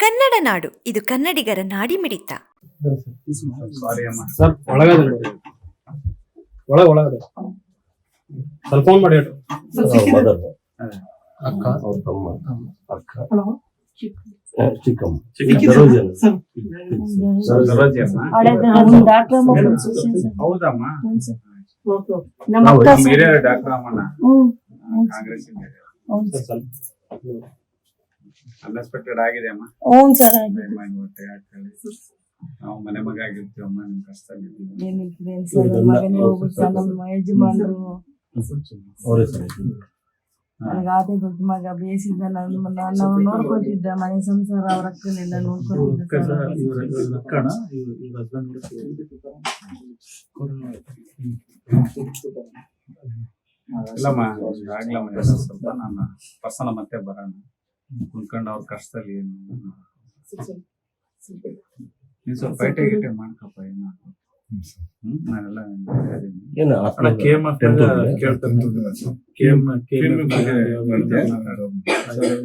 ಕನ್ನಡ ನಾಡು. ಇದು ಕನ್ನಡಿಗರ ನಾಡಿ ಮಿಡಿತ ಡಾಕ್ಟರ್ ಅನ್ಎಕ್ಸ್ಪೆಕ್ಟೆಡ್ ಆಗಿದೆ ಅಮ್ಮ. ಹ್ಞೂ ಸರ್ ಆಗಿದೆ. ದಯಮಾಡಿ ಹೊಟ್ಟೆ ಹಾಕೊಳ್ಳಿ. ನಾವು ಮನೆ ಮಗ ನಿಮ್ ಸರ್ ನನ್ನ ಮಗನೇ ಹೋಗ್ಬಿಟ್ಟ ನಮ್ಮ ಯಜಮಾನ್ರು. ಅವ್ರ ಹೆಸರು ನನಗೆ ಅದೇ ದೊಡ್ಡ ಮಗ ಬೇಸಿದ್ದ ನನ್ನ ನಾನು ನೋಡ್ಕೊತಿದ್ದ ಮನೆ ಸಂಸಾರ ಅವ್ರ ಅಕ್ಕನೆಲ್ಲ ನೋಡ್ಕೊತಿದ್ದ ಸರ್. ಇವ್ರ ಇವ್ರ ಅಕ್ಕಣ ಇವ್ರ ಇವ್ರ ಹಸ್ಬೆಂಡ್ ಇಲ್ಲಮ್ಮ ಆಗ್ಲಮ್ಮ ಸ್ವಲ್ಪ ನಾನು ಪರ್ಸನಲ್ ಮತ್ತೆ ಬರೋಣ. ಕುಂತ್ಕೊಂಡು ಅವ್ರ ಕಷ್ಟದಲ್ಲಿ ಏನು ನೀನ್ ಸ್ವಲ್ಪ ಬಯಟೆ ಗಿಟೆ ಮಾಡ್ಕಪ್ಪ ಏನಾದ್ರು ಹ್ಮ್ ನಾನೆಲ್ಲ ಏನು.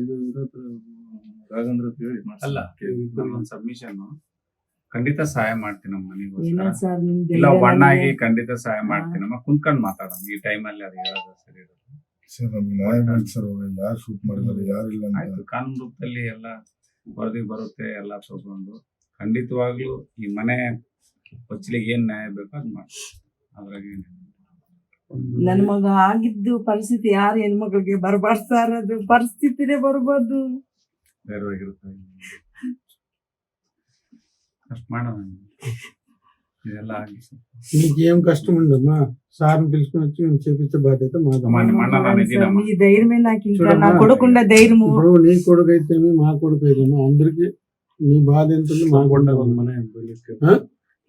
ಇದು ರಾಘವೇಂದ್ರ ಅಂತ ಹೇಳಿ ಅಲ್ಲ ಒಂದು ಸಬ್ಮಿಷನ್ ಖಂಡಿತ ಸಹಾಯ ಮಾಡ್ತೀನಿ ನಮ್ಮ ಏನೋ ಮನೆಗೋಸ್ಕರ ಸರ್ ಇಲ್ಲ ಖಂಡಿತ ಸಹಾಯ ಮಾಡ್ತೀನಮ್ಮ ಕುಂತ್ಕೊಂಡ್ ಮಾತಾಡೋಣ ಈ ಟೈಮಲ್ಲಿ ಅದು ಹೇಳೋದು ಸರಿ ಇರೋದು ಸರ್ ನಮ್ಗೆ ನ್ಯಾಯ ಮಾಡಿ ಸರ್ ಯಾರು ಶೂಟ್ ಮಾಡಿದ್ದಾರೆ ಯಾರಿಲ್ಲ ಅಂತ. ಆಯ್ತು ಕಾನೂನು ರೂಪದಲ್ಲಿ ಎಲ್ಲ ವರದಿ ಬರುತ್ತೆ ಎಲ್ಲ ತಗೊಂಡು ಖಂಡಿತವಾಗ್ಲೂ ಈ ಮನೆ ಪಚ್ಚಲಿಗೆ ಏನ್ ನ್ಯಾಯ ಬೇಕೋ ಅದ್ ಮಾಡಿ. ಅದ್ರಾಗ ಏನಿಲ್ಲ. ನನ್ ಮಗ ಆಗಿದ್ದು ಪರಿಸ್ಥಿತಿ ಯಾರು ಹೆಣ್ಮಕ್ಳಿಗೆ ಮಗಳಿಗೆ ಸರ್? ಅದು ಪರಿಸ್ಥಿತಿನೇ ಬರ್ಬಾರ್ದು. ಅಷ್ಟು ಮಾಡೋಣ. నీకు ఏం కష్టం ఉండమ్మా సార్ని పిలుచుకుని వచ్చి మేము చేపించే బాధ్యత మాది అమ్మా, మన నాన్న నిజమా? మీ ధైర్యమే నాకు ఇంకా చూడమ్మా. నా కొడుకుండే ధైర్యము ఇప్పుడు నీ కొడుకు అయితేమి మా కొడుకు అయితేమి అందరికి నీ బాధ ఎంత ఉంది మా ಕೊಂಡ కొండ ಒಂದ್ ಮನೆ ಬೆಳಿಗ್ಗೆ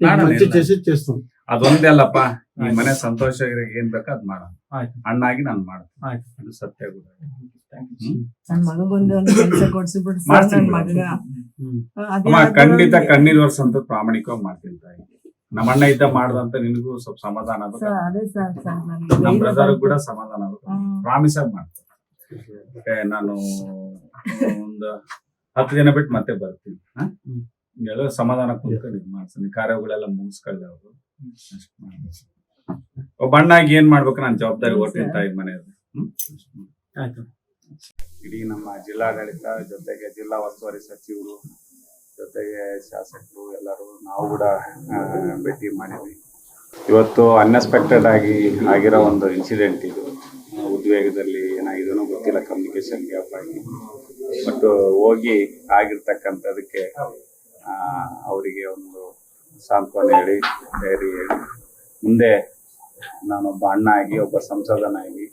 నీకు మంచి ಇಲ್ಲ. చేసి చేస్తాం ಅದೊಂದೇ ಅಲ್ಲಪ್ಪ ಈ ಆಯ್ತು. ಮನೆ ಸಂತೋಷ ಏನ್ ಬೇಕೋ ಅದ್ ಮಾಡೋಣ ಆಯ್ತು ಅಣ್ಣಾಗಿ ನಾನು ಮಾಡ್ತೀನಿ ಆಯ್ತು ಅದು ಸತ್ಯ ಕೂಡ ನನ್ ಮಗಗೊಂದು ಒಂದು ಕೆಲಸ ಕೊಡ್ಸಿಬಿಟ್ಟು ಸರ್ ಮಾಡ್ತೀನಿ ನನ್ ಬಿಡು. ಮಗ ಹ್ಮ್ ಅದೇ ಅಮ್ಮ ಆದ್ರೆ ಖಂಡಿತ ಅವ್ನಿಗೆ- ಕಣ್ಣೀರ್ ವರ್ಷಂತ ಪ್ರಾಮಾಣಿಕವಾಗಿ ಮಾಡ್ತೀನಿ ತಾಯಿ ನಮ್ಮ ಅಣ್ಣ ಇದ್ದ ಮಾಡ್ದಂತ ನಿನಗೂ ಸ್ವಲ್ಪ ಸಮಾಧಾನ ಆಗ್ಬೇಕು. ಸರ್, ಅದೇ ಸರ್ ಸರ್ ನನ್ಗೆ ನಮ್ಮ ಬ್ರದರ್ ಕೂಡ ಸಮಾಧಾನ ಆಗುತ್ತೆ ಹ್ಮ್. ಪ್ರಾಮಿಸ್ ಆಗಿ ಮಾಡ್ತೀನಿ ಮತ್ತೆ ನಾನು ಒಂದು ಹತ್ತು ದಿನ ಬಿಟ್ಟು ಮತ್ತೆ ಬರ್ತೀನಿ. ಹಾ? ಸಮಾಧಾನ ಕುಂತ್ಕೊಂಡು ಇದು ಮಾಡ್ತೀನಿ ಕಾರ್ಯಗಳೆಲ್ಲ ಮುಗಿಸ್ಕೊಳ್ಳಿ ಅವರು. ಅಷ್ಟ್ ಅಣ್ಣ ಒಬ್ಬ ಅಣ್ಣಾಗಿ ಏನ್ ಮಾಡ್ಬೇಕು? ನಾನು ಜವಾಬ್ದಾರಿ ಹೊರ್ತೀನಿ ತಾಯಿ ಮನೆಯಲ್ಲಿ. ಹ್ಮ್? ಅಷ್ಟ್ ಮಾಡಿ. ಆಯ್ತು. ಇಡೀ ನಮ್ಮ ಜಿಲ್ಲಾಡಳಿತ ಜೊತೆಗೆ ಜಿಲ್ಲಾ ಉಸ್ತುವಾರಿ ಸಚಿವರು ಜೊತೆಗೆ ಶಾಸಕರು ಎಲ್ಲರೂ ನಾವು ಕೂಡ ಭೇಟಿ ಮಾಡಿದ್ವಿ. ಇವತ್ತು ಅನ್ಎಕ್ಸ್ಪೆಕ್ಟೆಡ್ ಆಗಿ ಆಗಿರೋ ಒಂದು ಇನ್ಸಿಡೆಂಟ್ ಇದು. ಉದ್ವೇಗದಲ್ಲಿ ಏನಾಗಿದೆನೋ ಗೊತ್ತಿಲ್ಲ ಕಮ್ಯುನಿಕೇಶನ್ ಗ್ಯಾಪ್ ಆಗಿ. ಬಟ್ ಹೋಗಿ ಆಗಿರ್ತಕ್ಕಂಥದಕ್ಕೆ ಅವರಿಗೆ ಒಂದು ಸಾಂತ್ವನ ಹೇಳಿ, ಧೈರ್ಯ ಹೇಳಿ. ಮುಂದೆ ನಾನೊಬ್ಬ ಅಣ್ಣ ಆಗಿ, ಒಬ್ಬ ಸಂಸದನಾಗಿ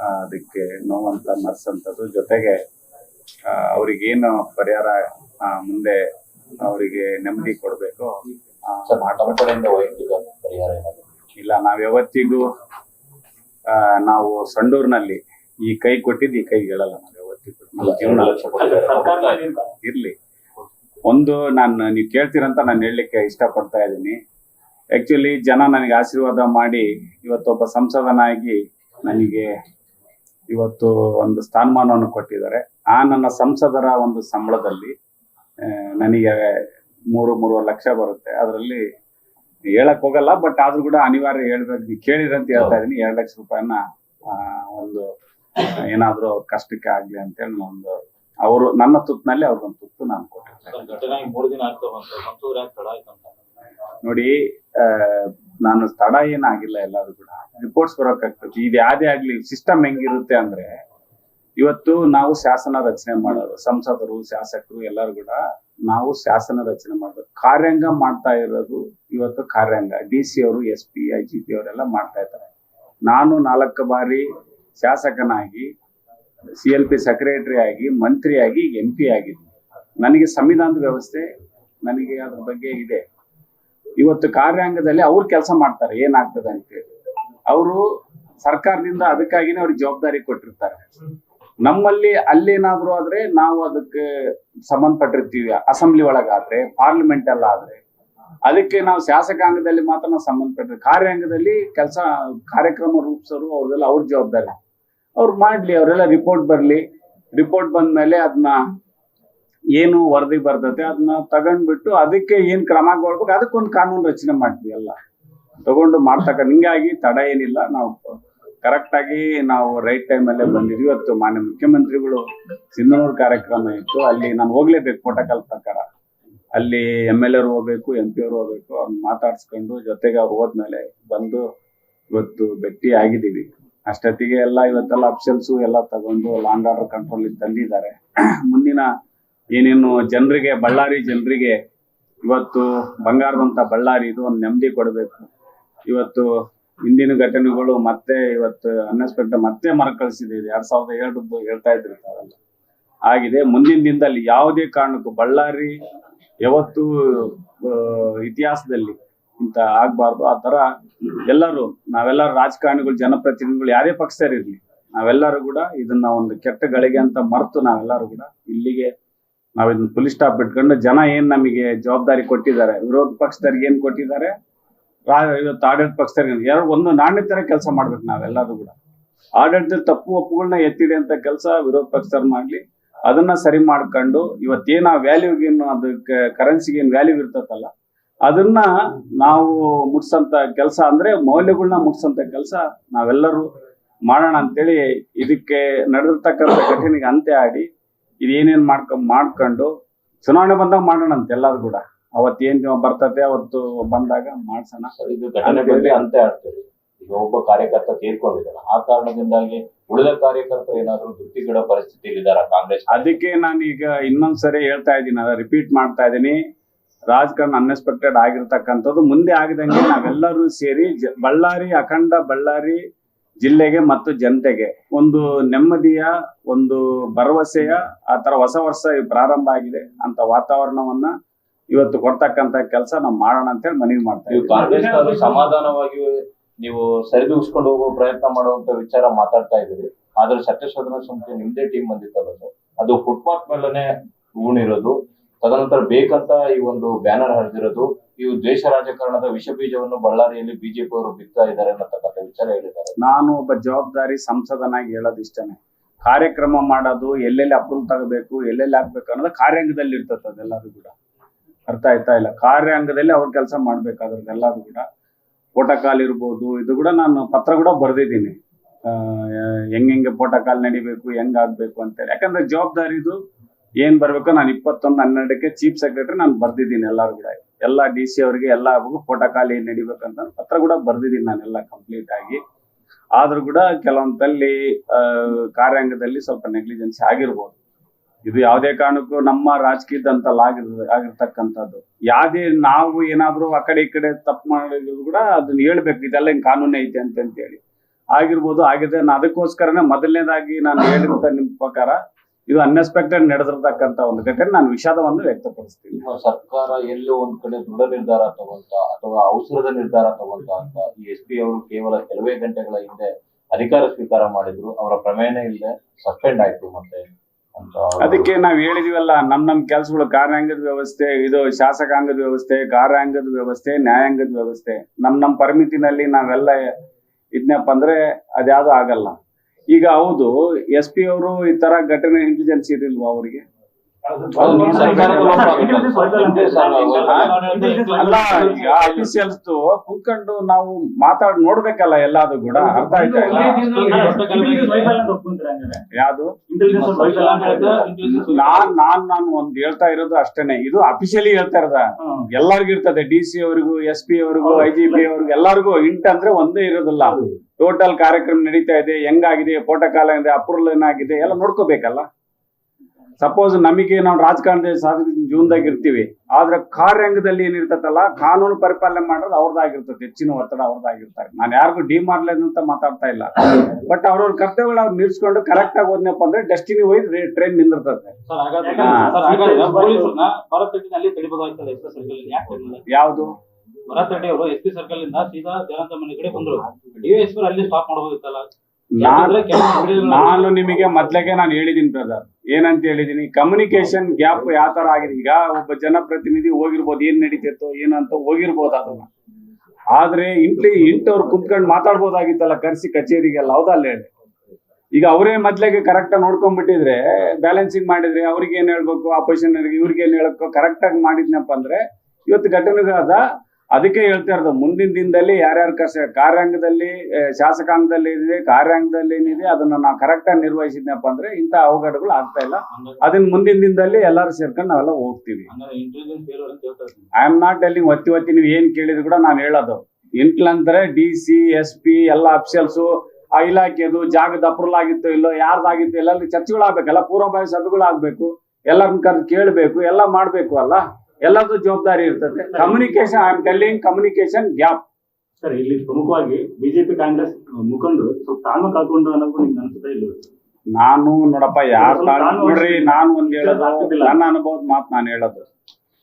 ಅದಕ್ಕೆ ನೋವಂತ ನರ್ಸಂಥದ್ದು ಜೊತೆಗೆ ಅವ್ರಿಗೇನು ಪರಿಹಾರ ಮುಂದೆ ಅವರಿಗೆ ನೆಮ್ಮದಿ ಕೊಡಬೇಕು. ವೈಯಕ್ತಿಕ ಪರಿಹಾರ ಇಲ್ಲ ನಾವ್ ಯಾವತ್ತಿಗೂ ಆ, ನಾವು ಸಂಡೂರ್ನಲ್ಲಿ ಈ ಕೈ ಕೊಟ್ಟಿದ್ದು ಈ ಕೈ ಹೇಳಲ್ಲ ನಾವು ಯಾವತ್ತಿಗೂ ನಮ್ಮ ಜೀವನ. ಇರ್ಲಿ. ಒಂದು ನಾನು ನೀವು ಕೇಳ್ತೀರಂತ ನಾನು ಹೇಳಲಿಕ್ಕೆ ಇಷ್ಟಪಡ್ತಾ ಇದ್ದೀನಿ. ಆಕ್ಚುಲಿ ಜನ ನನಗೆ ಆಶೀರ್ವಾದ ಮಾಡಿ ಇವತ್ತೊಬ್ಬ ಸಂಸದನಾಗಿ ನನಗೆ ಇವತ್ತು ಒಂದು ಸ್ಥಾನಮಾನವನ್ನು ಕೊಟ್ಟಿದ್ದಾರೆ. ಆ ನನ್ನ ಸಂಸದರ ಒಂದು ಸಂಬಳದಲ್ಲಿ ನನಗೆ ಮೂರು ಮೂರುವರೆ ಲಕ್ಷ ಬರುತ್ತೆ. ಅದರಲ್ಲಿ ಹೇಳಕ್ ಹೋಗಲ್ಲ ಬಟ್ ಆದ್ರೂ ಕೂಡ ಅನಿವಾರ್ಯ ಹೇಳ್ಬೇಕು. ನೀವು ಅಂತ ಹೇಳ್ತಾ ಇದೀನಿ ಎರಡು ಲಕ್ಷ ರೂಪಾಯಿನ ಆ, ಒಂದು ಏನಾದ್ರೂ ಅವ್ರ ಕಷ್ಟಕ್ಕೆ ಆಗ್ಲಿ ಅಂತೇಳಿ ಒಂದು ಅವರು ನನ್ನ ತುತ್ತಿನಲ್ಲಿ ಅವ್ರಿಗೊಂದು ತುತ್ತು ನಾನು ಕೊಟ್ಟಿರ್ತೇನೆ. ಘಟನೆ ಮೂರು ದಿನ ಆಗ್ತಾ ಬಂತು. ತಡ ಆಯ್ತು ನೋಡಿ ಆ, ನಾನು ತಡ ಏನಾಗಿಲ್ಲ ಎಲ್ಲಾರು ಕೂಡ. ರಿಪೋರ್ಟ್ಸ್ ಬರೋಕಾಗ್ತದೆ ಇದು ಯಾವ್ದೇ ಆಗ್ಲಿ ಸಿಸ್ಟಮ್ ಹೆಂಗಿರುತ್ತೆ ಅಂದ್ರೆ ಇವತ್ತು ನಾವು ಶಾಸನ ರಚನೆ ಮಾಡೋರು, ಸಂಸದರು, ಶಾಸಕರು ಎಲ್ಲರೂ ಕೂಡ ನಾವು ಶಾಸನ ರಚನೆ ಮಾಡ್ಬೇಕು ಕಾರ್ಯಾಂಗ ಮಾಡ್ತಾ ಇರೋದು ಇವತ್ತು ಕಾರ್ಯಾಂಗ. ಡಿ ಸಿ ಅವರು S P I G P ಅವರೆಲ್ಲ ಮಾಡ್ತಾ ಇದ್ದಾರೆ. ನಾನು ನಾಲ್ಕು ಬಾರಿ ಶಾಸಕನಾಗಿ ಸಿ ಎಲ್ ಪಿ ಸೆಕ್ರೆಟರಿ ಆಗಿ ಮಂತ್ರಿಯಾಗಿ ಎಂ ಪಿ ಆಗಿದ್ದೀನಿ. ನನಗೆ ಸಂವಿಧಾನದ ವ್ಯವಸ್ಥೆ ನನಗೆ ಅದ್ರ ಬಗ್ಗೆ ಇದೆ. ಇವತ್ತು ಕಾರ್ಯಾಂಗದಲ್ಲಿ ಅವ್ರು ಕೆಲಸ ಮಾಡ್ತಾರೆ, ಏನಾಗ್ತದೆ ಅಂತೇಳಿ ಅವರು ಸರ್ಕಾರದಿಂದ ಅದಕ್ಕಾಗಿನೇ ಅವ್ರಿಗೆ ಜವಾಬ್ದಾರಿ ಕೊಟ್ಟಿರ್ತಾರೆ. ನಮ್ಮಲ್ಲಿ ಅಲ್ಲೇನಾದ್ರೂ ಆದ್ರೆ ನಾವು ಅದಕ್ಕೆ ಸಂಬಂಧಪಟ್ಟಿರ್ತೀವಿ ಅಸೆಂಬ್ಲಿ ಒಳಗಾದ್ರೆ ಪಾರ್ಲಿಮೆಂಟ್ ಎಲ್ಲ ಆದ್ರೆ ಅದಕ್ಕೆ ನಾವು ಶಾಸಕಾಂಗದಲ್ಲಿ ಮಾತ್ರ ನಾವು ಸಂಬಂಧಪಟ್ಟಿರ್ತೀವಿ. ಕಾರ್ಯಾಂಗದಲ್ಲಿ ಕೆಲಸ, ಕಾರ್ಯಕ್ರಮ ರೂಪಿಸೋರು ಅವ್ರದೆಲ್ಲ ಅವ್ರ ಜವಾಬ್ದಾರಿ. ಅವ್ರು ಮಾಡ್ಲಿ, ಅವರೆಲ್ಲ ರಿಪೋರ್ಟ್ ಬರ್ಲಿ. ರಿಪೋರ್ಟ್ ಬಂದ ಮೇಲೆ ಅದನ್ನ ಏನು ವರದಿ ಬರ್ತತೆ ಅದನ್ನ ತಗೊಂಡ್ಬಿಟ್ಟು ಅದಕ್ಕೆ ಏನ್ ಕ್ರಮಗೊಳ್ಬೇಕು ಅದಕ್ಕೊಂದು ಕಾನೂನು ರಚನೆ ಮಾಡ್ತೀವಿ ಎಲ್ಲ. ತಗೊಂಡು ಮಾಡ್ತಕ್ಕ ಹಿಂಗಾಗಿ ತಡ ಏನಿಲ್ಲ. ನಾವು ಕರೆಕ್ಟ್ ಆಗಿ ನಾವು ರೈಟ್ ಟೈಮ್ ಅಲ್ಲಿ ಬಂದಿದ್ವಿ. ಇವತ್ತು ಮಾನ್ಯ ಮುಖ್ಯಮಂತ್ರಿಗಳು ಸಿಂಧನೂರು ಕಾರ್ಯಕ್ರಮ ಇತ್ತು. ಅಲ್ಲಿ ನಾನು ಹೋಗ್ಲೇಬೇಕು ಪ್ರೋಟೋಕಾಲ್ ಪ್ರಕಾರ. ಅಲ್ಲಿ ಎಂ ಎಲ್ ಎರು ಹೋಗ್ಬೇಕು ಎಂ ಪಿ ಅವರು ಹೋಗ್ಬೇಕು ಅವ್ರನ್ನ ಮಾತಾಡ್ಸ್ಕೊಂಡು ಜೊತೆಗೆ ಅವ್ರು ಹೋದ್ಮೇಲೆ ಬಂದು ಇವತ್ತು ಭೇಟಿ ಆಗಿದ್ದೀವಿ. ಅಷ್ಟೊತ್ತಿಗೆ ಎಲ್ಲ ಇವತ್ತೆಲ್ಲ ಅಫ್ಸಲ್ಸು ಎಲ್ಲ ತಗೊಂಡು ಲಾಂಗ್ ಆರ್ಡರ್ ಕಂಟ್ರೋಲ್ ತಂದಿದ್ದಾರೆ. ಮುಂದಿನ ಏನೇನು ಜನರಿಗೆ, ಬಳ್ಳಾರಿ ಜನರಿಗೆ ಇವತ್ತು ಬಂಗಾರದಂತ ಬಳ್ಳಾರಿ ಇದು ಒಂದು ನೆಮ್ಮದಿ ಕೊಡಬೇಕು. ಇವತ್ತು ಹಿಂದಿನ ಘಟನೆಗಳು ಮತ್ತೆ ಇವತ್ತು ಅನ್ಎಕ್ಸ್ಪೆಕ್ಟೆಡ್ ಮತ್ತೆ ಮರಕಳಿಸಿದೆ ಎರಡ್ ಸಾವಿರದ ಏಳರದ್ದು ಹೇಳ್ತಾ ಇದ್ರು ಆಗಿದೆ. ಮುಂದಿನ ದಿನದಲ್ಲಿ ಯಾವುದೇ ಕಾರಣಕ್ಕೂ ಬಳ್ಳಾರಿ ಯಾವತ್ತು ಇತಿಹಾಸದಲ್ಲಿ ಇಂತ ಆಗ್ಬಾರ್ದು. ಆ ತರ ಎಲ್ಲರೂ, ನಾವೆಲ್ಲರೂ ರಾಜಕಾರಣಿಗಳು, ಜನಪ್ರತಿನಿಧಿಗಳು ಯಾರೇ ಇರಲಿ, ನಾವೆಲ್ಲರೂ ಕೂಡ ಇದನ್ನ ಒಂದು ಕೆಟ್ಟ ಗಳಿಗೆ ಅಂತ ಮರೆತು ನಾವೆಲ್ಲರೂ ಕೂಡ ಇಲ್ಲಿಗೆ ನಾವ್ ಇದನ್ನ ಪೊಲೀಸ್ ಸ್ಟಾಪ್ ಇಟ್ಕೊಂಡು ಜನ ಏನ್ ನಮಗೆ ಜವಾಬ್ದಾರಿ ಕೊಟ್ಟಿದ್ದಾರೆ, ವಿರೋಧ ಪಕ್ಷದವ್ರಿಗೆ ಏನ್ ಕೊಟ್ಟಿದ್ದಾರೆ ಇವತ್ತು ಆಡಳಿತ ಪಕ್ಷದವ್ರಿಗೆ ಎರಡು ಒಂದು ನಾಣ್ಯ ತರ ಕೆಲಸ ಮಾಡ್ಬೇಕು ನಾವೆಲ್ಲರೂ ಕೂಡ. ಆಡಳಿತ ತಪ್ಪು ಒಪ್ಪುಗಳನ್ನ ಎತ್ತಿಡಿ ಅಂತ ಕೆಲಸ ವಿರೋಧ ಪಕ್ಷದವ್ರು ಮಾಡ್ಲಿ. ಅದನ್ನ ಸರಿ ಮಾಡ್ಕೊಂಡು ಇವತ್ತೇನ ವ್ಯಾಲ್ಯೂಗೇನು ಅದಕ್ಕೆ ಕರೆನ್ಸಿಗೆ ಏನು ವ್ಯಾಲ್ಯೂ ಇರ್ತತಲ್ಲ ಅದನ್ನ ನಾವು ಮುಟ್ಸಂತ ಕೆಲಸ ಅಂದ್ರೆ ಮೌಲ್ಯಗಳನ್ನ ಮುಟ್ಸಂತ ಕೆಲಸ ನಾವೆಲ್ಲರೂ ಮಾಡೋಣ ಅಂತೇಳಿ ಇದಕ್ಕೆ ನಡೆದಿರ್ತಕ್ಕಂಥ ಘಟನೆಗೆ ಅಂತ್ಯ ಆಡಿ, ಇದೇನೇನ್ ಮಾಡ್ಕೊಂಡ್ ಮಾಡ್ಕೊಂಡು, ಚುನಾವಣೆ ಬಂದಾಗ ಮಾಡೋಣ ಅಂತ ಎಲ್ಲರೂ ಕೂಡ. ಅವತ್ತೇನ್ ಬರ್ತದೆ ಅವತ್ತು ಬಂದಾಗ ಮಾಡ್ಸೋಣ. ಇದು ಘಟನೆ ಬಗ್ಗೆ ಅಂತ ಹೇಳ್ತೀರಿ. ಈಗ ಒಬ್ಬ ಕಾರ್ಯಕರ್ತ ತೀರ್ಕೊಂಡಿದ್ದಾನೆ. ಆ ಕಾರಣದಿಂದಾಗಿ ಉಳಿದ ಕಾರ್ಯಕರ್ತರು ಏನಾದ್ರು ಧೃತಿಗಡ ಪರಿಸ್ಥಿತಿಯಲ್ಲಿ ಇದಾರ ಕಾಂಗ್ರೆಸ್? ಅದಕ್ಕೆ ನಾನು ಈಗ ಇನ್ನೊಂದ್ಸರಿ ಹೇಳ್ತಾ ಇದ್ದೀನಿ ರಿಪೀಟ್ ಮಾಡ್ತಾ ಇದ್ದೀನಿ. ರಾಜಕಾರಣ ಅನ್ಎಕ್ಸ್ಪೆಕ್ಟೆಡ್ ಆಗಿರ್ತಕ್ಕಂಥದ್ದು. ಮುಂದೆ ಆಗದಂಗೆ ನಾವೆಲ್ಲರೂ ಸೇರಿ ಬಳ್ಳಾರಿ ಅಖಂಡ ಬಳ್ಳಾರಿ ಜಿಲ್ಲೆಗೆ ಮತ್ತು ಜನತೆಗೆ ಒಂದು ನೆಮ್ಮದಿಯ ಒಂದು ಭರವಸೆಯ ಆ ತರ ಹೊಸ ವರ್ಷ ಪ್ರಾರಂಭ ಆಗಿದೆ ಅಂತ ವಾತಾವರಣವನ್ನ ಇವತ್ತು ಕೊಡ್ತಕ್ಕಂತ ಕೆಲಸ ನಾವು ಮಾಡೋಣ ಅಂತೇಳಿ ಮನವಿ ಮಾಡ್ತಾ ಇದ್ದೀವಿ. ಸಮಾಧಾನವಾಗಿ ನೀವು ಸರಿದೂಗಿಸ್ಕೊಂಡು ಹೋಗೋ ಪ್ರಯತ್ನ ಮಾಡುವಂತ ವಿಚಾರ ಮಾತಾಡ್ತಾ ಇದ್ದೀರಿ. ಆದ್ರೆ ಸತ್ಯಶೋಧನ ಸಂಸ್ಥೆ ನಿಮ್ದೇ ಟೀಮ್ ಬಂದಿತ್ತಲ್ಲ ಸರ್ ಅದು ಫುಟ್ಪಾತ್ ಮೇಲೆನೆ ಊಣಿರೋದು ತದನಂತರ ಬೇಕಂತ ಈ ಒಂದು ಬ್ಯಾನರ್ ಹರಿದಿರೋದು. ಇವು ದ್ವೇಷ ರಾಜಕಾರಣದ ವಿಷ ಬೀಜವನ್ನು ಬಳ್ಳಾರಿಯಲ್ಲಿ ಬಿಜೆಪಿ ಅವರು ಬಿತ್ತಾ ಇದ್ದಾರೆ ಅನ್ನತಕ್ಕಂಥ ವಿಚಾರ ಹೇಳಿದ್ದಾರೆ. ನಾನು ಒಬ್ಬ ಜವಾಬ್ದಾರಿ ಸಂಸದನಾಗಿ ಹೇಳೋದು ಇಷ್ಟೇನೆ ಕಾರ್ಯಕ್ರಮ ಮಾಡೋದು ಎಲ್ಲೆಲ್ಲಿ ಅಪ್ರೂವ್ ತಗಬೇಕು ಎಲ್ಲೆಲ್ಲಿ ಹಾಕ್ಬೇಕು ಅನ್ನೋದು ಕಾರ್ಯಾಂಗದಲ್ಲಿ ಇರ್ತದೆ ಅದೆಲ್ಲರೂ ಕೂಡ. ಅರ್ಥ ಆಯ್ತಾ ಇಲ್ಲ. ಕಾರ್ಯಾಂಗದಲ್ಲಿ ಅವ್ರ ಕೆಲಸ ಮಾಡ್ಬೇಕಾದ್ರದ್ದು ಎಲ್ಲದು ಕೂಡ. ಪೋಟಕಾಲ್ ಇರ್ಬೋದು, ಇದು ಕೂಡ ನಾನು ಪತ್ರ ಕೂಡ ಬರೆದಿದ್ದೀನಿ. ಹೆಂಗೆ ಪೋಟಕಾಲ್ ನಡಿಬೇಕು, ಹೆಂಗ್ ಆಗ್ಬೇಕು ಅಂತೇಳಿ. ಯಾಕಂದ್ರೆ ಜವಾಬ್ದಾರಿದು ಏನ್ ಬರ್ಬೇಕು ನಾನು ಇಪ್ಪತ್ತೊಂದು ಹನ್ನೆರಡಕ್ಕೆ ಚೀಫ್ ಸೆಕ್ರೆಟರಿ ನಾನು ಬರ್ದಿದ್ದೀನಿ ಎಲ್ಲರೂ ಕೂಡ. ಎಲ್ಲ ಡಿ ಸಿ ಅವರಿಗೆ ಎಲ್ಲ ಪೋಟಕಾಲ್ ಏನ್ ನಡಿಬೇಕಂತ ಪತ್ರ ಕೂಡ ಬರ್ದಿದ್ದೀನಿ ನಾನೆಲ್ಲ ಕಂಪ್ಲೀಟ್ ಆಗಿ. ಆದ್ರೂ ಕೂಡ ಕೆಲವೊಂದಲ್ಲಿ ಕಾರ್ಯಾಂಗದಲ್ಲಿ ಸ್ವಲ್ಪ ನೆಗ್ಲಿಜೆನ್ಸಿ ಆಗಿರ್ಬೋದು. ಇದು ಯಾವುದೇ ಕಾರಣಕ್ಕೂ ನಮ್ಮ ರಾಜಕೀಯದಂತಲ್ಲ ಅಂತ ಆಗಿರ್ತಕ್ಕಂಥದ್ದು. ಯಾವುದೇ ನಾವು ಏನಾದ್ರು ಆ ಕಡೆ ಈ ಕಡೆ ತಪ್ಪು ಮಾಡಿದ್ರು ಕೂಡ ಅದನ್ನ ಹೇಳ್ಬೇಕು. ಇದೆಲ್ಲ ಹಿಂಗ್ ಕಾನೂನು ಐತೆ ಅಂತ ಹೇಳಿ ಆಗಿರ್ಬೋದು, ಆಗಿದೆ ನಾನು ಅದಕ್ಕೋಸ್ಕರನೇ ಮೊದಲನೇದಾಗಿ ನಾನು ಹೇಳಿದಂತ ನಿಮ್ ಪ್ರಕಾರ ಇದು ಅನ್ಎಕ್ಸ್ಪೆಕ್ಟೆಡ್ ನಡೆದಿರತಕ್ಕಂತ ಒಂದು ಘಟನೆ. ನಾನು ವಿಷಾದವನ್ನು ವ್ಯಕ್ತಪಡಿಸ್ತೀನಿ. ಸರ್ಕಾರ ಎಲ್ಲೋ ಒಂದ್ ಕಡೆ ದೃಢ ನಿರ್ಧಾರ ತಗೊಂತ ಅಥವಾ ಅವಸರದ ನಿರ್ಧಾರ ತಗೊಂತ ಅಂತ ಈ ಎಸ್ ಪಿ ಅವರು ಕೇವಲ ಕೆಲವೇ ಗಂಟೆಗಳ ಹಿಂದೆ ಅಧಿಕಾರ ಸ್ವೀಕಾರ ಮಾಡಿದ್ರು. ಅವರ ಪ್ರಮೇಯನೇ ಇಲ್ಲದೆ ಸಸ್ಪೆಂಡ್ ಆಯ್ತು ಮತ್ತೆ. ಅದಕ್ಕೆ ನಾವ್ ಹೇಳಿದೀವಲ್ಲ, ನಮ್ ನಮ್ ಕೆಲ್ಸಗಳು ಕಾರ್ಯಾಂಗದ ವ್ಯವಸ್ಥೆ, ಇದು ಶಾಸಕಾಂಗದ ವ್ಯವಸ್ಥೆ, ಕಾರ್ಯಾಂಗದ ವ್ಯವಸ್ಥೆ, ನ್ಯಾಯಾಂಗದ ವ್ಯವಸ್ಥೆ. ನಮ್ ನಮ್ ಪರಿಮಿತಿನಲ್ಲಿ ನಾವೆಲ್ಲ ಇದ್ನಪ್ಪ ಅಂದ್ರೆ ಅದ್ಯಾವ್ದು ಆಗಲ್ಲ. ಈಗ ಹೌದು, ಎಸ್ ಪಿ ಅವರು ಈ ತರ ಘಟನೆ ಇಂಟೆಲಿಜೆನ್ಸ್ ಇರಲಿಲ್ವಾ ಅವರಿಗೆ? ಅಲ್ಲ ಈಗ ಕುತ್ಕೊಂಡು ನಾವು ಮಾತಾಡ್ ನೋಡ್ಬೇಕಲ್ಲ ಎಲ್ಲಾದ್ರು ಕೂಡ. ಅರ್ಥ ಆಯ್ತಾ ಇಲ್ಲ? ಯಾವ್ದು? ನಾನ್ ನಾನ್ ನಾನು ಒಂದ್ ಹೇಳ್ತಾ ಇರೋದು ಅಷ್ಟೇನೆ. ಇದು ಅಫಿಷಿಯಲಿ ಹೇಳ್ತಾ ಇರೋದ. ಎಲ್ಲರಿಗೂ ಇರ್ತದೆ. D C SP S P ಅವರಿಗೂ ಐ ಜಿ ಪಿ ಅವ್ರಿಗೂ ಎಲ್ಲರಿಗೂ ಇಂಟ್ ಅಂದ್ರೆ ಒಂದೇ ಇರೋದಿಲ್ಲ. ಟೋಟಲ್ ಕಾರ್ಯಕ್ರಮ ನಡೀತಾ ಇದೆ. ಹೆಂಗಾಗಿದೆ? ಪ್ರೋಟೋಕಾಲ್ ಇದೆ ಅಪ್ರೂವಲ್ ಏನಾಗಿದೆ? ಎಲ್ಲ ನೋಡ್ಕೋಬೇಕಲ್ಲ? ಸಪೋಸ್ ನಮಗೆ ನಾವು ರಾಜಕಾರಣದಲ್ಲಿ ಸಾಧಿತ ಜೀವನದಾಗ ಇರ್ತೀವಿ ಆದ್ರೆ ಕಾರ್ಯಾಂಗದಲ್ಲಿ ಏನಿರ್ತತಲ್ಲ ಕಾನೂನು ಪರಿಪಾಲನೆ ಮಾಡೋದು ಅವ್ರದ್ದಾಗಿರ್ತದೆ ಹೆಚ್ಚಿನ ಒತ್ತಡ ಅವ್ರದ್ದಾಗಿರ್ತಾರೆ. ನಾನು ಯಾರಿಗೂ ಡಿಮಾರ್ಲೇನ್ ಅಂತ ಮಾತಾಡ್ತಾ ಇಲ್ಲ. ಬಟ್ ಅವ್ರವ್ರ ಕರ್ತವ್ಯಗಳು ಅವ್ರು ನಿಲ್ಸ್ಕೊಂಡು ಕರೆಕ್ಟ್ ಆಗಿ ಹೋದ್ನಪ್ಪ ಅಂದ್ರೆ ಡೆಸ್ಟಿನಿ ಹೋಗಿ ಟ್ರೈನ್ ನಿಂದಿರ್ತದೆ. ಎಸ್? ಯಾವುದು? ಭರತ್ ರೆಡ್ಡಿ ಅವರು ಎಸ್ ಪಿ ಸರ್ಕಲ್ ಇಂದ ಸೀದಾ ಜಯಂತ ಮನೆ ಕಡೆ ಬಂದ್ರು. ಡಿಎಸ್ಪಿ ಅಲ್ಲಿ ಸ್ಟಾಪ್ ಮಾಡಬಹುದಿತ್ತಲ್ಲ ನಾನು ನಿಮಗೆ ಮೊದ್ಲಿಗೆ ನಾನು ಹೇಳಿದ್ದೀನಿ ಬ್ರದರ್ ಏನಂತ ಹೇಳಿದೀನಿ? ಕಮ್ಯುನಿಕೇಶನ್ ಗ್ಯಾಪ್ ಯಾವ ತರ ಆಗಿದೆ? ಈಗ ಒಬ್ಬ ಜನಪ್ರತಿನಿಧಿ ಹೋಗಿರ್ಬೋದು ಏನ್ ನಡೀತಿತ್ತು ಏನಂತ ಹೋಗಿರ್ಬೋದು ಅದನ್ನ. ಆದ್ರೆ ಇಂಟ್ಲಿ ಇಂಟವ್ರು ಕುತ್ಕೊಂಡು ಮಾತಾಡ್ಬೋದಾಗಿತ್ತಲ್ಲ ಕರ್ಸಿ ಕಚೇರಿಗೆಲ್ಲ ಹೌದಲ್ಲ ಹೇಳಿ ಈಗ ಅವರೇ ಮೊದ್ಲಿಗೆ ಕರೆಕ್ಟ್ ಆಗಿ ನೋಡ್ಕೊಂಡ್ಬಿಟ್ಟಿದ್ರೆ ಬ್ಯಾಲೆನ್ಸಿಂಗ್ ಮಾಡಿದ್ರೆ ಅವ್ರಿಗೆ ಏನ್ ಹೇಳ್ಬೇಕು ಆಪೋಸಿಷನ್ ಇವ್ರಿಗೆ ಏನ್ ಹೇಳಬೇಕು ಕರೆಕ್ಟ್ ಆಗಿ ಮಾಡಿದ್ನಪ್ಪ ಅಂದ್ರೆ ಇವತ್ತು ಘಟನೆಗಳಾದ ಅದಕ್ಕೆ ಹೇಳ್ತಾ ಇರೋದು ಮುಂದಿನ ದಿನದಲ್ಲಿ ಯಾರ್ಯಾರ ಕಸ ಕಾರ್ಯಾಂಗದಲ್ಲಿ ಶಾಸಕಾಂಗದಲ್ಲಿ ಇದೆ ಕಾರ್ಯಾಂಗದಲ್ಲಿ ಏನಿದೆ ಅದನ್ನ ನಾವು ಕರೆಕ್ಟ್ ಆಗಿ ನಿರ್ವಹಿಸಿದ್ನಪ್ಪ ಅಂದ್ರೆ ಇಂಥ ಅವಘಡಗಳು ಆಗ್ತಾ ಇಲ್ಲ. ಅದನ್ನ ಮುಂದಿನ ದಿನದಲ್ಲಿ ಎಲ್ಲರೂ ಸೇರ್ಕೊಂಡು ನಾವೆಲ್ಲ ಹೋಗ್ತೀವಿ. ಐ ಆಮ್ ನಾಟ್ ಅಲ್ಲಿ ಒತ್ತಿ ಒತ್ತಿ ನೀವು ಏನ್ ಕೇಳಿದ್ರು ಕೂಡ ನಾನು ಹೇಳೋದು. ಇಂಟ್ಲ್ ಅಂದ್ರೆ ಡಿ ಸಿ ಎಸ್ ಪಿ ಎಲ್ಲ ಅಫಿಷಿಯಲ್ಸು ಆ ಇಲಾಖೆದು ಜಾಗದ ಅಪ್ರೂವಲ್ ಆಗಿತ್ತು ಇಲ್ಲೋ ಯಾರ್ದಾಗಿತ್ತು ಎಲ್ಲ ಚರ್ಚೆಗಳಾಗ್ಬೇಕಲ್ಲ ಪೂರ್ವಭಾವಿ ಸಭೆಗಳಾಗ್ಬೇಕು ಎಲ್ಲರನ್ನ ಕರೆದು ಕೇಳಬೇಕು ಎಲ್ಲ ಮಾಡ್ಬೇಕು ಅಲ್ಲ? ಎಲ್ಲರದ್ದು ಜವಾಬ್ದಾರಿ ಇರ್ತದೆ. Communication I am telling communication gap sir ಇಲ್ಲಿ ಪ್ರಮುಖವಾಗಿ ಬಿಜೆಪಿ ಕಾಂಗ್ರೆಸ್ ಮುಖಂಡರು ಸ್ವಲ್ಪ ತಾಳ್ಮೆ ಕಳ್ಕೊಂಡು ಅನ್ನೋದು ನಿಮ್ಗೆ ಅನ್ಸುತ್ತಾ ಇಲ್ಲ ನಾನು ನೋಡಪ್ಪ ಯಾರು ನೋಡ್ರಿ ನಾನು ಒಂದ್ ಹೇಳೋದು ನನ್ನ ಅನುಭವದ ಮಾತು ನಾನು ಹೇಳೋದು.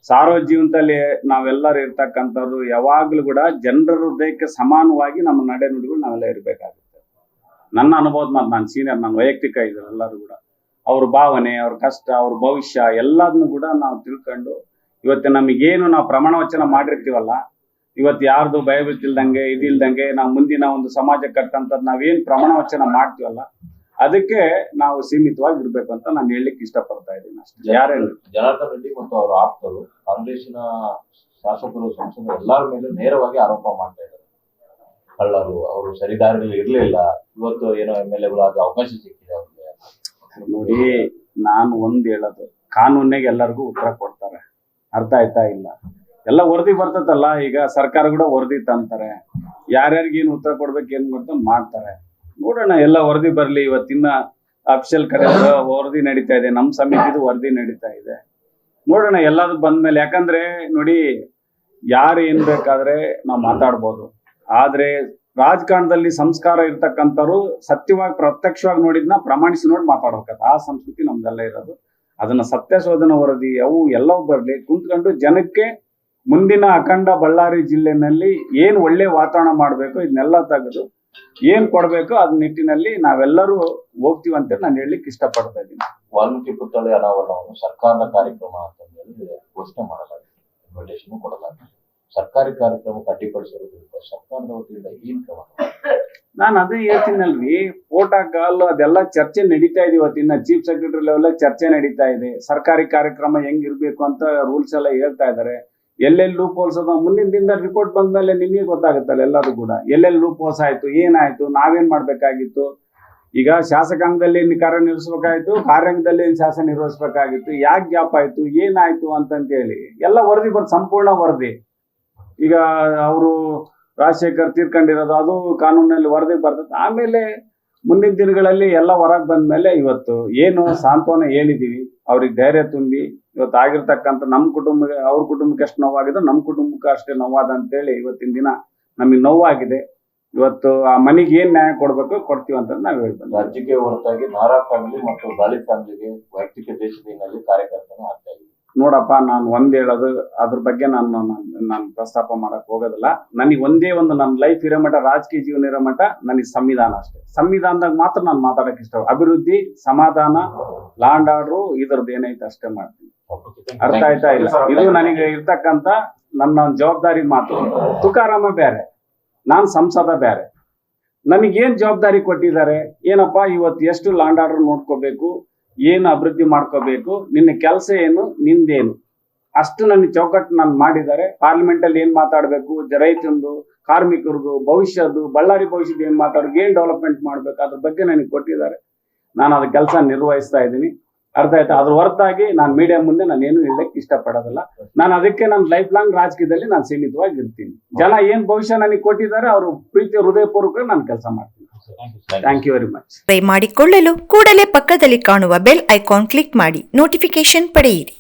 ಸಾರ್ವ ಜೀವನದಲ್ಲಿ ನಾವೆಲ್ಲರೂ ಇರ್ತಕ್ಕಂಥವ್ರು ಯಾವಾಗ್ಲೂ ಕೂಡ ಜನರ ಹೃದಯಕ್ಕೆ ಸಮಾನವಾಗಿ ನಮ್ಮ ನಡೆ ನುಡಿಗಳು ನಾವೆಲ್ಲ ಇರಬೇಕಾಗುತ್ತೆ. ನನ್ನ ಅನುಭವದ ಮಾತು ನಾನು ಸೀನಿಯರ್ ನಾನು ವೈಯಕ್ತಿಕ ಇದ್ದಾರೆ ಎಲ್ಲರೂ ಕೂಡ. ಅವ್ರ ಭಾವನೆ ಅವ್ರ ಕಷ್ಟ ಅವ್ರ ಭವಿಷ್ಯ ಎಲ್ಲದನ್ನು ಕೂಡ ನಾವು ತಿಳ್ಕೊಂಡು ಇವತ್ತು ನಮಗೇನು ನಾವು ಪ್ರಮಾಣ ವಚನ ಮಾಡಿರ್ತೀವಲ್ಲ ಇವತ್ತು ಯಾರ್ದು ಭಯವಿತ್ತಿಲ್ದಂಗೆ ಇದಿಲ್ದಂಗೆ ನಾವು ಮುಂದಿನ ಒಂದು ಸಮಾಜ ಕಟ್ಟಂತದ್ ನಾವೇನ್ ಪ್ರಮಾಣ ವಚನ ಮಾಡ್ತೀವಲ್ಲ ಅದಕ್ಕೆ ನಾವು ಸೀಮಿತವಾಗಿ ಇರ್ಬೇಕು ಅಂತ ನಾನು ಹೇಳಲಿಕ್ಕೆ ಇಷ್ಟಪಡ್ತಾ ಇದ್ದೀನಿ ಅಷ್ಟೇ. ಯಾರೇ ಜನಾರ್ದನ್ ರೆಡ್ಡಿ ಮತ್ತು ಅವರ ಆಪ್ತರು ಕಾಂಗ್ರೆಸ್ನ ಶಾಸಕರು ಸಂಸದರು ಎಲ್ಲರ ಮೇಲೆ ನೇರವಾಗಿ ಆರೋಪ ಮಾಡ್ತಾ ಇದ್ದಾರೆ. ಕಳ್ಳರು ಅವರು ಸರಿದಾರಿಗಳು ಇರ್ಲಿಲ್ಲ. ಇವತ್ತು ಏನೋ ಎಂ ಎಲ್ ಎಗಳಾಗಿ ಅವಕಾಶ ಸಿಕ್ಕಿದೆ ಅವ್ರಿಗೆ. ನೋಡಿ ನಾನು ಒಂದ್ ಹೇಳೋದು ಕಾನೂನಿಗೆ ಎಲ್ಲರಿಗೂ ಉತ್ತರ ಕೊಡ್ತಾರೆ. ಅರ್ಥ ಆಯ್ತಾ ಇಲ್ಲ. ಎಲ್ಲ ವರದಿ ಬರ್ತದಲ್ಲ ಈಗ ಸರ್ಕಾರ ಕೂಡ ವರದಿ ತಂತಾರೆ. ಯಾರ್ಯಾರಿಗೆ ಏನು ಉತ್ತರ ಕೊಡ್ಬೇಕು, ಏನ್ ಗೊತ್ತ ಮಾಡ್ತಾರೆ. ನೋಡೋಣ, ಎಲ್ಲ ವರದಿ ಬರ್ಲಿ. ಇವತ್ತಿನ ಅಫಿಷಿಯಲ್ ಕಡೆ ವರದಿ ನಡೀತಾ ಇದೆ. ನಮ್ಮ ಸಮಿತಿದು ವರದಿ ನಡೀತಾ ಇದೆ. ನೋಡೋಣ ಎಲ್ಲದು ಬಂದ್ಮೇಲೆ. ಯಾಕಂದ್ರೆ, ನೋಡಿ, ಯಾರು ಏನ್ ಬೇಕಾದ್ರೆ ನಾವು ಮಾತಾಡ್ಬೋದು. ಆದ್ರೆ, ರಾಜಕಾರಣದಲ್ಲಿ ಸಂಸ್ಕಾರ ಇರ್ತಕ್ಕಂಥವ್ರು ಸತ್ಯವಾಗಿ ಪ್ರತ್ಯಕ್ಷವಾಗಿ ನೋಡಿದ್ನ ಪ್ರಮಾಣಿಸಿ ನೋಡಿ ಮಾತಾಡ್ಬೇಕು ಆ ಸಂಸ್ಕೃತಿ ನಮ್ದೆಲ್ಲ ಇರೋದು. ಅದನ್ನ ಸತ್ಯ ಶೋಧನ ವರದಿ, ಅವು ಎಲ್ಲವೂ ಬರಲಿ. ಕುಂತ್ಕೊಂಡು ಜನಕ್ಕೆ ಮುಂದಿನ ಅಖಂಡ ಬಳ್ಳಾರಿ ಜಿಲ್ಲೆನಲ್ಲಿ ಏನ್ ಒಳ್ಳೆ ವಾತಾವರಣ ಮಾಡಬೇಕು ಇದನ್ನೆಲ್ಲ ತೆಗೆದು ಏನ್ ಕೊಡ್ಬೇಕು ಅದ್ ನಿಟ್ಟಿನಲ್ಲಿ ನಾವೆಲ್ಲರೂ ಹೋಗ್ತೀವಿ ಅಂತ ನಾನು ಹೇಳಲಿಕ್ಕೆ ಇಷ್ಟಪಡ್ತಾ ಇದ್ದೀನಿ. ವಾಲ್ಮೀಕಿ ಪುತ್ಥಳಿ ಅನಾವರಣವನ್ನು ಸರ್ಕಾರದ ಕಾರ್ಯಕ್ರಮ ಅಂತ ಹೇಳಿ ಘೋಷಣೆ ಮಾಡಲಾಗಿದೆ. ಕೊಡಲಾಗಿದೆ. ಸರ್ಕಾರಿ ಕಾರ್ಯಕ್ರಮಕ್ಕೆ ಅಡ್ಡಿಪಡಿಸಿರೋದ್ರಿಂದ ಸರ್ಕಾರದ ವತಿಯಿಂದ ಏನ್ ಕ್ರಮ? ನಾನು ಅದೇ ಹೇಳ್ತೀನಲ್ರಿ ಪ್ರೋಟೋಕಾಲ್ ಅದೆಲ್ಲ ಚರ್ಚೆ ನಡೀತಾ ಇದೆ ಇವತ್ತಿನ ಚೀಫ್ ಸೆಕ್ರೆಟರಿ ಲೆವೆಲ್ ಚರ್ಚೆ ನಡೀತಾ ಇದೆ. ಸರ್ಕಾರಿ ಕಾರ್ಯಕ್ರಮ ಹೆಂಗಿರ್ಬೇಕು ಅಂತ ರೂಲ್ಸ್ ಎಲ್ಲ ಹೇಳ್ತಾ ಇದ್ದಾರೆ ಎಲ್ಲೆಲ್ಲಿ ಲೂಪ್ ಹೋಲ್ಸ್ ಮುಂದಿನ ದಿನದ ರಿಪೋರ್ಟ್ ಬಂದ್ಮೇಲೆ ನಿಮಗೆ ಗೊತ್ತಾಗುತ್ತಲ್ಲ ಎಲ್ಲರೂ ಕೂಡ. ಎಲ್ಲೆಲ್ಲಿ ಲೂಪ್ ಹೋಲ್ಸ್ ಆಯ್ತು ಏನಾಯ್ತು ನಾವೇನ್ ಮಾಡ್ಬೇಕಾಗಿತ್ತು? ಈಗ ಶಾಸಕಾಂಗದಲ್ಲಿ ಏನ್ ಕಾರ್ಯನಿರ್ವಹಿಸ್ಬೇಕಾಯ್ತು, ಕಾರ್ಯಾಂಗದಲ್ಲಿ ಏನ್ ಶಾಸನ ನಿರ್ವಹಿಸಬೇಕಾಗಿತ್ತು. ಯಾಕೆ ಗ್ಯಾಪ್ ಆಯ್ತು ಏನಾಯ್ತು ಅಂತಂತ ಹೇಳಿ ಎಲ್ಲ ವರದಿ ಬರ್ ಸಂಪೂರ್ಣ ವರದಿ. ಈಗ ಅವರು ರಾಜಶೇಖರ್ ತೀರ್ಕೊಂಡಿರೋದು ಅದು ಕಾನೂನಲ್ಲಿ ವರದಿ ಬರ್ತದೆ. ಆಮೇಲೆ ಮುಂದಿನ ದಿನಗಳಲ್ಲಿ ಎಲ್ಲ ಹೊರಗೆ ಬಂದ್ಮೇಲೆ ಇವತ್ತು ಏನು ಸಾಂತ್ವನ ಹೇಳಿದೀವಿ ಅವ್ರಿಗೆ ಧೈರ್ಯ ತುಂಬಿ ಇವತ್ತು ಆಗಿರ್ತಕ್ಕಂಥ ನಮ್ಮ ಕುಟುಂಬ, ಅವ್ರ ಕುಟುಂಬಕ್ಕೆ ಎಷ್ಟು ನೋವಾಗಿದೆ, ನಮ್ಮ ಕುಟುಂಬಕ್ಕೆ ಅಷ್ಟೇ ನೋವಾದ ಅಂತೇಳಿ ಇವತ್ತಿನ ದಿನ ನಮಗೆ ನೋವಾಗಿದೆ. ಇವತ್ತು ಆ ಮನೆಗೆ ಏನ್ ನ್ಯಾಯ ಕೊಡ್ಬೇಕು ಕೊಡ್ತೀವಿ ಅಂತ ನಾವು ಹೇಳ್ಬೋದು ರಾಜ್ಯಕ್ಕೆ ಹೊರತಾಗಿ ನಾರಾ ಫ್ಯಾಮಿಲಿ ಮತ್ತು ಬಾಲಿ ಫ್ಯಾಮಿಲಿಗೆ ವೈಯಕ್ತಿಕ ದೇಶದಲ್ಲಿ ಕಾರ್ಯಕರ್ತನ ಆಗ್ತಾ ಇದೆ ನೋಡಪ್ಪ, ನಾನು ಒಂದ್ ಹೇಳೋದು, ಅದ್ರ ಬಗ್ಗೆ ನಾನು ನಾನು ಪ್ರಸ್ತಾಪ ಮಾಡಕ್ ಹೋಗೋದಿಲ್ಲ. ನನಗೆ ಒಂದೇ ಒಂದು ನನ್ನ ಲೈಫ್ ಇರೋ ಮಟ್ಟ, ರಾಜಕೀಯ ಜೀವನ ಇರೋ ಮಟ್ಟ ನನಗೆ ಸಂವಿಧಾನ ಅಷ್ಟೇ. ಸಂವಿಧಾನದಾಗ ಮಾತ್ರ ನಾನು ಮಾತಾಡಕ್ ಇಷ್ಟ. ಅಭಿವೃದ್ಧಿ, ಸಮಾಧಾನ ಲ್ಯಾಂಡ್ ಆರ್ಡ್ರು ಇದ್ರದ್ದು ಏನೈತೆ ಅಷ್ಟೇ ಮಾಡ್ತೀನಿ. ಅರ್ಥ ಆಯ್ತಾ ಇಲ್ಲ? ಇದು ನನಗೆ ಇರ್ತಕ್ಕಂತ ನನ್ನ ಜವಾಬ್ದಾರಿ ಮಾತು. ತುಕಾರಾಮ ಬೇರೆ ನಾನ್ ಸಂಸದ ಬೇರೆ ನನಗೇನ್ ಜವಾಬ್ದಾರಿ ಕೊಟ್ಟಿದ್ದಾರೆ? ಏನಪ್ಪಾ, ಇವತ್ತು ಎಷ್ಟು ಲ್ಯಾಂಡ್ ಆರ್ಡರ್ ನೋಡ್ಕೋಬೇಕು? ಏನು ಅಭಿವೃದ್ಧಿ ಮಾಡ್ಕೋಬೇಕು, ನಿನ್ನ ಕೆಲಸ ಏನು, ನಿಂದೇನು. ಅಷ್ಟು ನನ್ನ ಚೌಕಟ್ಟು ನಾನು ಮಾಡಿದ್ದಾರೆ. ಪಾರ್ಲಿಮೆಂಟ್ ಅಲ್ಲಿ ಏನ್ ಮಾತಾಡ್ಬೇಕು? ರೈತಂದು, ಕಾರ್ಮಿಕರದು, ಭವಿಷ್ಯದ್ದು, ಬಳ್ಳಾರಿ ಭವಿಷ್ಯದ ಏನ್ ಮಾತಾಡೋದು ಏನ್ ಡೆವಲಪ್ಮೆಂಟ್ ಮಾಡ್ಬೇಕು? ಅದ್ರ ಬಗ್ಗೆ ನನಗೆ ಕೊಟ್ಟಿದ್ದಾರೆ. ನಾನು ಅದ್ರ ಕೆಲಸ ನಿರ್ವಹಿಸ್ತಾ ಇದ್ದೀನಿ. ಅರ್ಥ ಆಯ್ತಾ? ಅದ್ರ ಹೊರತಾಗಿ ನಾನು ಮೀಡಿಯಾ ಮುಂದೆ ನಾನು ಏನು ಹೇಳಕ್ ಇಷ್ಟಪಡೋದಿಲ್ಲ. ನಾನು ಅದಕ್ಕೆ ನನ್ನ ಲೈಫ್ ಲಾಂಗ್ ರಾಜಕೀಯದಲ್ಲಿ ನಾನು ಸೀಮಿತವಾಗಿ ಇರ್ತೀನಿ ಜನ ಏನ್ ಭವಿಷ್ಯ ನನಗೆ ಕೊಟ್ಟಿದ್ದಾರೆ, ಅವರು ಪ್ರೀತಿ ಹೃದಯಪೂರ್ವಕ ನಾನು ಕೆಲಸ ಮಾಡ್ತೀನಿ. ಥ್ಯಾಂಕ್ ಯು ವೆರಿ ಮಚ್ ಮಾಡಿಕೊಳ್ಳಲು ಕೂಡಲೇ ಪಕ್ಕದಲ್ಲಿ ಕಾಣುವ ಬೆಲ್ ಐಕಾನ್ ಕ್ಲಿಕ್ ಮಾಡಿ ನೋಟಿಫಿಕೇಶನ್ ಪಡೆಯಿರಿ.